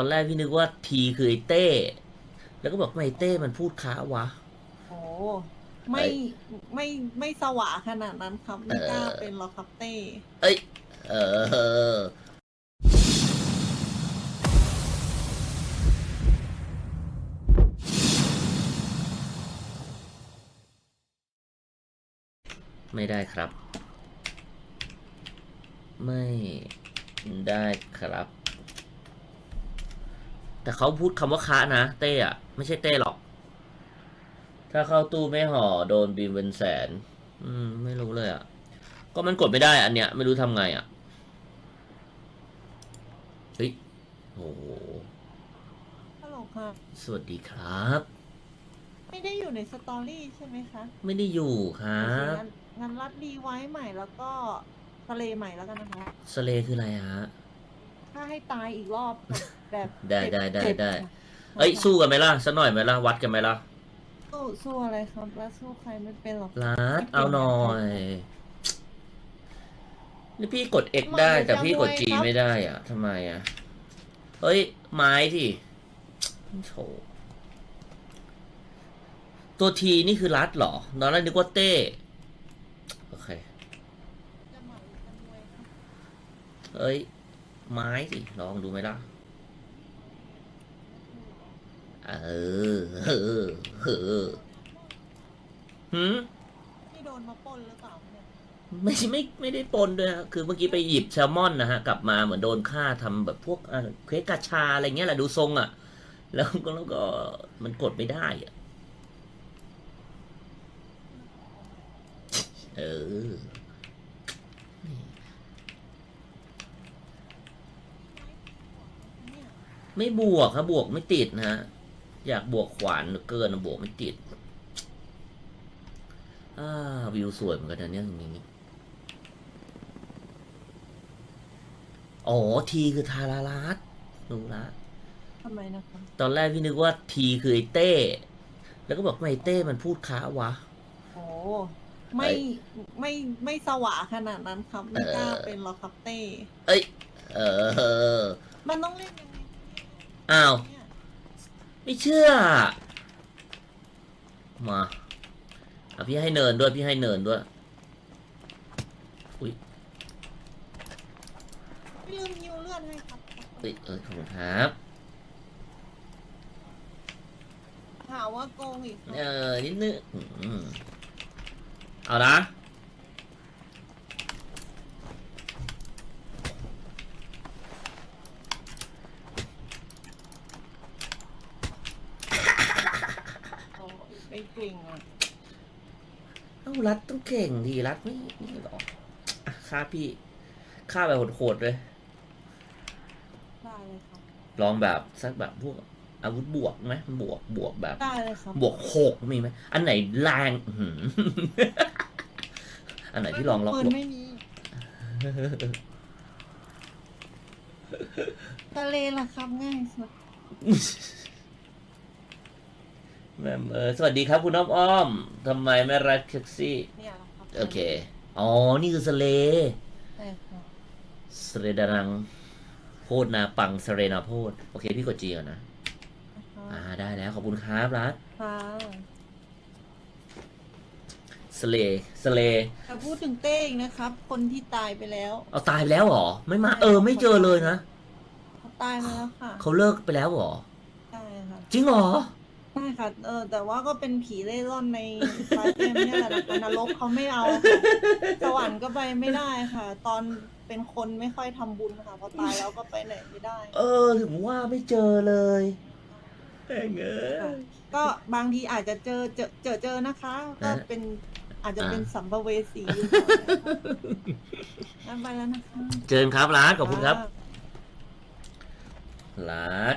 ตอนแรกพี่นึกว่าทีคือไอ้เต้ แล้วก็บอกทำไมเต้มันพูดค้าวะ โอ้ไม่ไม่ไม่สว่าขนาดนั้นครับ ไม่กล้าเออเป็นหรอกครับเต้ เอ้ย เออ ไม่ได้ครับ ไม่ได้ครับ แต่เขาพูดคำว่าค้านะ เต้อะไม่ใช่เต้หรอก ถ้าเข้าตู้ไม่ห่อโดนบีมเป็นแสน อืม ไม่รู้เลยอะก็มันกดไม่ได้อันเนี้ย ไม่รู้ทำไงอะเฮ้ยโอ้โหฮัลโหลค่ะ สวัสดีครับ ไม่ได้อยู่ในสตอรี่ใช่ไหมคะไม่ได้อยู่ครับโอเคงั้นงั้นรัดดีไว้ใหม่แล้วก็ทะเลใหม่แล้วกันนะคะ สเลคืออะไรฮะ ถ้าให้ตายอีกรอบแบบได้ได้ได้เจ็บๆได้ค่ะเอ้ยสู้กันไหมล่ะสักหน่อยไหมล่ะวัดกันไหมล่ะสู้สู้อะไรครับแล้วสู้ใครไม่เป็นหรอกรัดเอาหน่อยนี่พี่กด X ได้แต่พี่กด G ไม่ได้อะทำไมอะเฮ้ย ไม้ที่โถตัวทีนี่คือรัดเหรอตอนแรกนึกว่าเต้โอเคจะเหมาจะรวยครับเอ้ย ไม้สิ ลองดูไหมล่ะ เออ เออ เออหืมที่โดนมาปล้นหรือเปล่าเนี่ยไม่ไม่ไม่ได้ปนด้วยฮะคือเมื่อกี้ไปหยิบแซลมอนนะฮะ กลับมาเหมือนโดนฆ่าทำแบบพวกอะเควสกาชาอะไรเงี้ยแหละดูทรงอะ แล้วก็แล้วก็มันกดไม่ได้อะ เออ เนี่ย ไม่บวกครับบวกไม่ติดนะฮะอยากบวกขวานเหลือเกินนะบวกไม่ติดอ่าวิวสวยเหมือนกันนะเนี่ยอย่างนี้อ๋อทีคือทารารัสรู้ละทำไมนะคะตอนแรกพี่นึกว่าทีคือไอ้เต้ แล้วก็บอกทำไมเต้มันพูดค้าวะโอ้ไม่ไม่ไม่สว่าขนาดนั้นครับไม่กล้าเออเป็นหรอกครับเต้ เอ้ย เออ มันต้องเล่นยังไง อ้าวเนี่ยไม่เชื่อ มาอะพี่ให้เนินด้วยพี่ให้เนินด้วย อุ้ยไม่ลืมยิวเลือดให้ครับเอ้ยเออขอบคุณครับ หาว่าโกงอีกครับเออนิดนึงอืมเอานะ โอ้ยไม่ เก่งอะเอ้ารัดต้องเก่งดีรัดไม่นี่หรออะฆ่าพี่ฆ่าแบบโหดๆเลย ได้เลยครับลองแบบสักแบบพวกอาวุธบวกไหมบวกบวกแบบ ได้เลยครับบวกหกมีไหมอันไหนแรงอื้อหือ อันไหนที่ลองลองปืบนวก ไม่มีทะเลล่ะครับง่ายสุด แม่มเออสวัสดีครับคุณน้อมอ้อมทำไมไม่รักแท็กซี่ เนี่ยล่ะครับโอเค อ๋อ นี่คือสเลใช่ครับสเรดานัง โพดนาปังสเรนาโพดโอเค พี่กดจีก่อนนะ อ่า ได้แล้ว ขอบคุณครับรัฐค่ะสเลสเลแต่พูดถึงเต้อีกนะครับ คนที่ตายไปแล้วเอาตายไปแล้วเหรอ ไม่มา เออ ไม่เจอเลยนะ เขาตายไปแล้วค่ะเขาเลิกไปแล้วเหรอ ใช่ค่ะ จริงเหรอ ใช่ค่ะ เออ แต่ว่าก็เป็นผีเล่ร่อนในไฟเอ็มเนี่ยแหละนะคะนรกเขาไม่เอาค่ะสวรรค์ก็ไปไม่ได้ค่ะ ตอนเป็นคนไม่ค่อยทำบุญค่ะ พอตายแล้วก็ไปไหนไม่ได้ เออ ถึงว่าไม่เจอเลยแม่งเอ้ค่ะยก็บางทีอาจจะเจอเจอเจอเจอนะคะ ก็ฮะเป็นอาจจะเป็นอ่าสัมภเวสีอยู่งั้นไปแล้วนะคะเจอกันครับรัฐขอบคุณครับ รัฐ